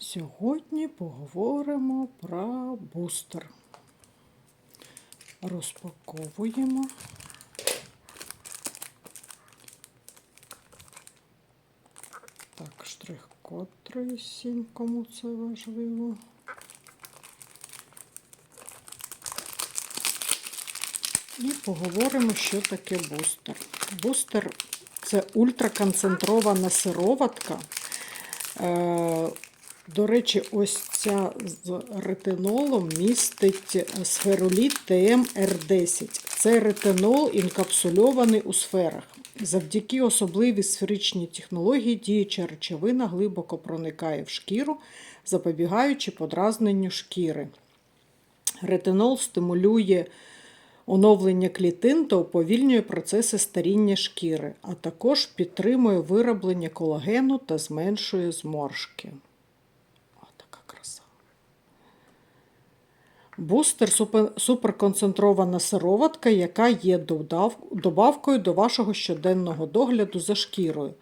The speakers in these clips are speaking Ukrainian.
Сьогодні поговоримо про бустер. Розпаковуємо. Так, штрих-код 37, кому це важливо. І поговоримо, що таке бустер. Бустер це ультраконцентрована сироватка. Е, До речі, ось ця з ретинолом містить сфероліт ТМР10. Це ретинол інкапсульований у сферах. Завдяки особливій сферичній технології діюча речовина глибоко проникає в шкіру, запобігаючи подразненню шкіри. Ретинол стимулює оновлення клітин та уповільнює процеси старіння шкіри, а також підтримує вироблення колагену та зменшує зморшки. Краса. Бустер суперконцентрована сироватка, яка є добавкою до вашого щоденного догляду за шкірою.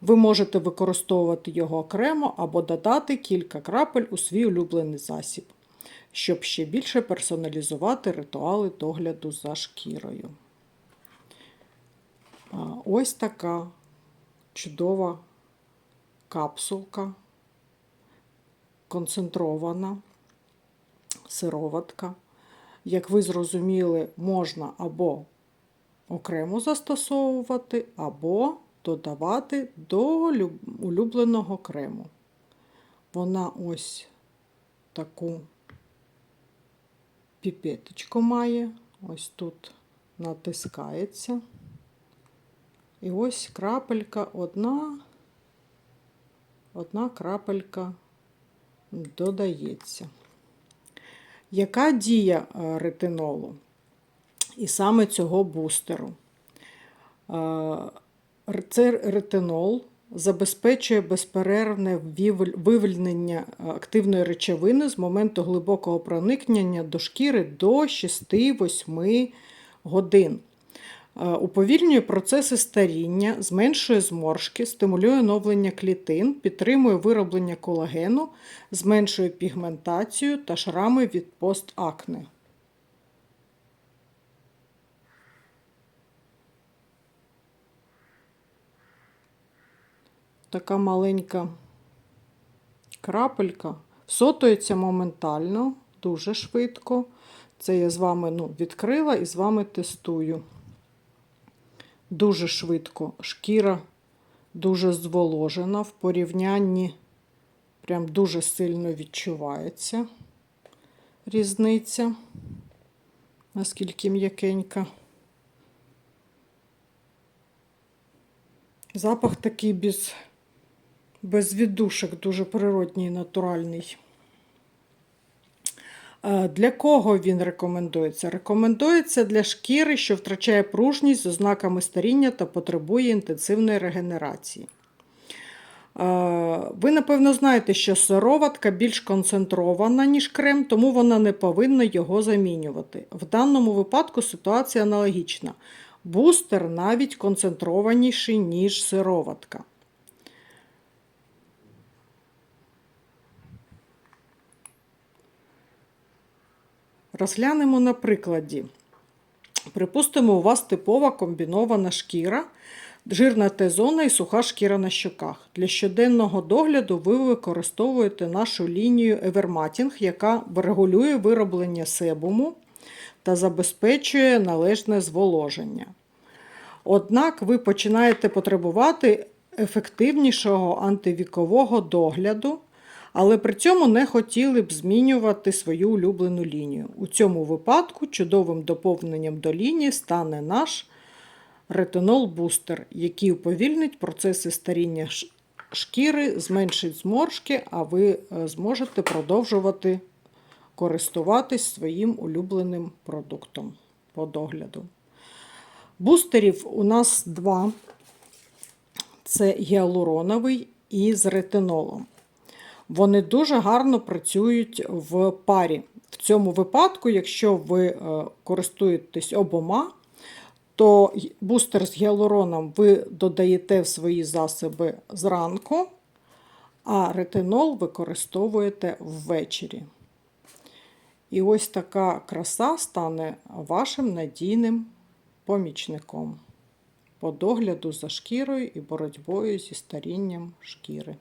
Ви можете використовувати його окремо або додати кілька крапель у свій улюблений засіб, щоб ще більше персоналізувати ритуали догляду за шкірою. Ось така чудова капсулка, концентрована сироватка. Як ви зрозуміли, можна або окремо застосовувати, або додавати до улюбленого крему. Вона ось таку піпеточку має. Ось тут натискається. І ось крапелька одна, одна крапелька додається. Яка дія е, ретинолу? І саме цього бустеру? Е, Це ретинол забезпечує безперервне вивільнення е, активної речовини з моменту глибокого проникнення до шкіри до 6-8 годин. Е, Уповільнює процеси старіння, зменшує зморшки, стимулює оновлення клітин, підтримує вироблення колагену, зменшує пігментацію та шрами від постакне. Така маленька крапелька всотується моментально, дуже швидко. Це я з вами ну, відкрила і з вами тестую. Дуже швидко. Шкіра дуже зволожена в порівнянні, прям дуже сильно відчувається різниця, наскільки м'якенька. Запах такий без, без віддушок, дуже природній, натуральний. Для кого він рекомендується? Рекомендується для шкіри, що втрачає пружність з ознаками старіння та потребує інтенсивної регенерації. Ви, напевно, знаєте, що сироватка більш концентрована, ніж крем, тому вона не повинна його замінювати. В даному випадку ситуація аналогічна. Бустер навіть концентрованіший, ніж сироватка. Розглянемо на прикладі. Припустимо, у вас типова комбінована шкіра, жирна Т-зона і суха шкіра на щоках. Для щоденного догляду ви використовуєте нашу лінію Evermating, яка регулює вироблення себуму та забезпечує належне зволоження. Однак ви починаєте потребувати ефективнішого антивікового догляду, але при цьому не хотіли б змінювати свою улюблену лінію. У цьому випадку чудовим доповненням до лінії стане наш ретинол бустер, який уповільнить процеси старіння шкіри, зменшить зморшки, а ви е, зможете продовжувати користуватись своїм улюбленим продуктом по догляду. Бустерів у нас два: це гіалуроновий і з ретинолом вони дуже гарно працюють в парі. В цьому випадку, якщо ви е, користуєтесь обома, то бустер з гіалуроном ви додаєте в свої засоби зранку, а ретинол використовуєте ввечері. І ось така краса стане вашим надійним помічником по догляду за шкірою і боротьбою зі старінням шкіри.